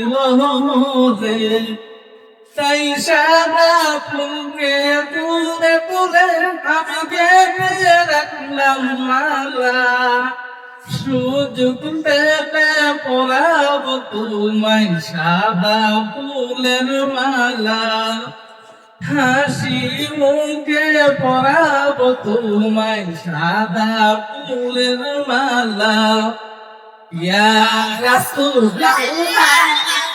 রোদে তাই সাদা ফুলকে তুলে রাখলাম মালা। সাদা ফুলের মালা। হাসি মুখে পরাব তোমায় সাদা ফুলের মালা। ইয়া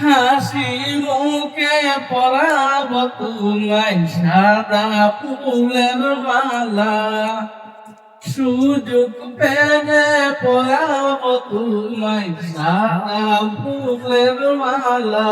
হাসি মুখে পরাব তোমায় সাদা ফুলের মালা। সুযোগ পেলে পরাব তোমায় সাদা ফুলের মালা।